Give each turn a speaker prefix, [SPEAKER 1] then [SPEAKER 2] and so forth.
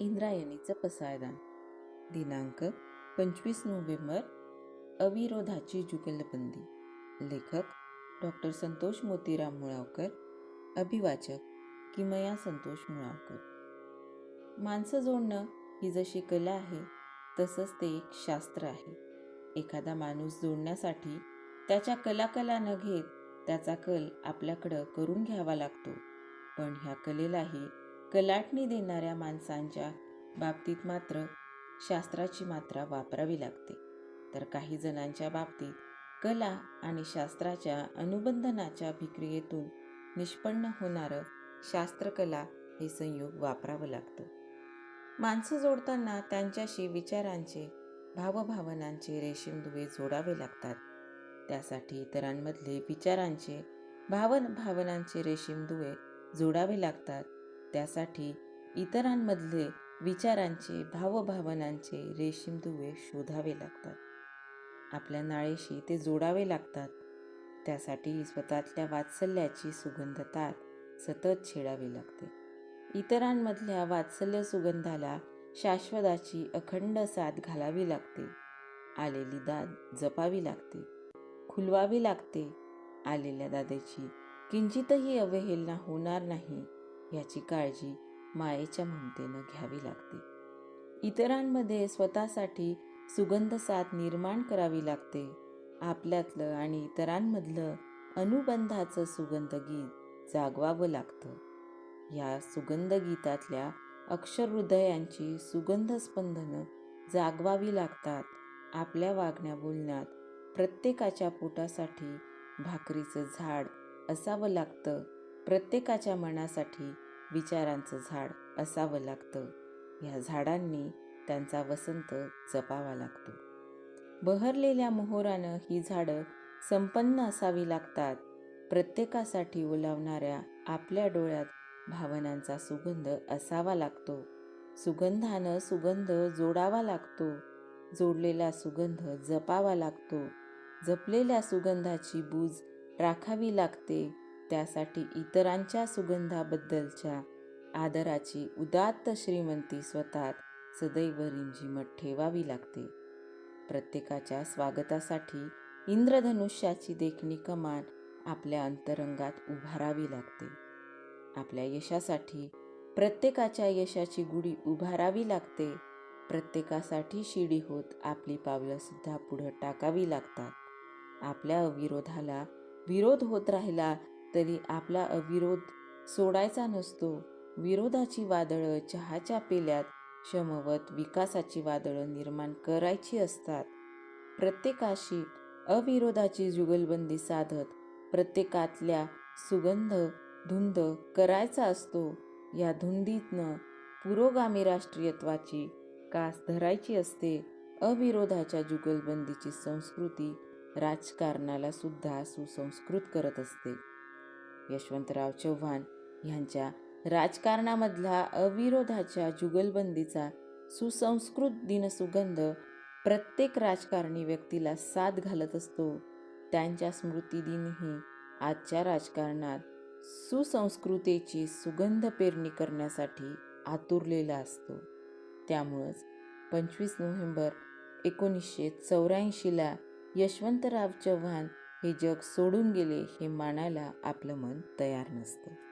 [SPEAKER 1] इंद्रायणीचं पसायदान दिनांक पंचवीस नोव्हेंबर अविरोधाची जुगलबंदी. लेखक डॉक्टर संतोष मोतीराम मुळावकर. अभिवाचक किमया संतोष मुळावकर. माणसं जोडणं ही जशी कला आहे तसंच ते एक शास्त्र आहे. एखादा माणूस जोडण्यासाठी त्याच्या कलाकला न घेत त्याचा कल आपल्याकडं करून घ्यावा लागतो. पण ह्या कलेलाही कलाटणी देणाऱ्या माणसांच्या बाबतीत मात्र शास्त्राची मात्रा वापरावी लागते. तर काही जणांच्या बाबतीत कला आणि शास्त्राच्या अनुबंधनाच्या भिक्रियेतून निष्पन्न होणारं शास्त्रकला हे संयोग वापरावं लागतं. माणसं जोडताना त्यांच्याशी विचारांचे भावभावनांचे रेशीम दुवे जोडावे लागतात. त्यासाठी इतरांमधले विचारांचे भावन भावनांचे रेशीम दुवे जोडावे लागतात. त्यासाठी इतरांमधले विचारांचे भावभावनांचे रेशीम दुवे शोधावे लागतात. आपल्या नाळेशी ते जोडावे लागतात. त्यासाठी स्वतःतल्या वात्सल्याची सुगंधता सतत छेडावी लागते. इतरांमधल्या वात्सल्य सुगंधाला शाश्वताची अखंड साथ घालावी लागते. आलेली दाद जपावी लागते. खुलवावी लागते. आलेल्या दादेची किंचितही अवहेलना होणार नाही. याची काळजी मायेच्या ममतेनं घ्यावी लागते. इतरांमध्ये स्वतःसाठी सुगंध साथ निर्माण करावी लागते. आपल्यातलं आणि इतरांमधलं अनुबंधाचं सुगंध गीत जागवावं लागतं. या सुगंध गीतातल्या अक्षरहृदयांची सुगंध स्पंदनं जागवावी लागतात. आपल्या वागण्या बोलण्यात प्रत्येकाच्या पोटासाठी भाकरीचं झाड असावं लागतं. प्रत्येकाच्या मनासाठी विचारांचं झाड असावं लागतं. ह्या झाडांनी त्यांचा वसंत जपावा लागतो. बहरलेल्या मोहोरानं ही झाडं संपन्न असावी लागतात. प्रत्येकासाठी ओलावणाऱ्या आपल्या डोळ्यात भावनांचा सुगंध असावा लागतो. सुगंधानं सुगंध जोडावा लागतो. जोडलेला सुगंध जपावा लागतो. जपलेल्या सुगंधाची बूज राखावी लागते. त्यासाठी इतरांच्या सुगंधाबद्दलच्या आदराची उदात्त श्रीमंती स्वतः सदैव रिंजिमत ठेवावी लागते. प्रत्येकाच्या स्वागतासाठी इंद्रधनुष्याची देखणी कमान आपल्या अंतरंगात उभारावी लागते. आपल्या यशासाठी प्रत्येकाच्या यशाची गुढी उभारावी लागते. प्रत्येकासाठी शिडी होत आपली पावलंसुद्धा पुढं टाकावी लागतात. आपल्या अविरोधाला विरोध होत राहिला तरी आपला अविरोध सोडायचा नसतो. विरोधाची वादळं चहाच्या पेल्यात शमवत विकासाची वादळं निर्माण करायची असतात. प्रत्येकाशी अविरोधाची जुगलबंदी साधत प्रत्येकातल्या सुगंध धुंद करायचा असतो. या धुंदीतनं पुरोगामी राष्ट्रीयत्वाची कास धरायची असते. अविरोधाच्या जुगलबंदीची संस्कृती राजकारणाला सुद्धा सुसंस्कृत करत असते. यशवंतराव चव्हाण यांच्या राजकारणामधला अविरोधाच्या जुगलबंदीचा सुसंस्कृत दिनसुगंध प्रत्येक राजकारणी व्यक्तीला साथ घालत असतो. त्यांच्या स्मृतिदिनही आजच्या राजकारणात सुसंस्कृतीची सुगंध पेरणी करण्यासाठी आतुरलेला असतो. त्यामुळंच पंचवीस नोव्हेंबर एकोणीसशे चौऱ्याऐंशीला यशवंतराव चव्हाण हे जग सोडून गेले हे मानायला आपलं मन तयार नसतं.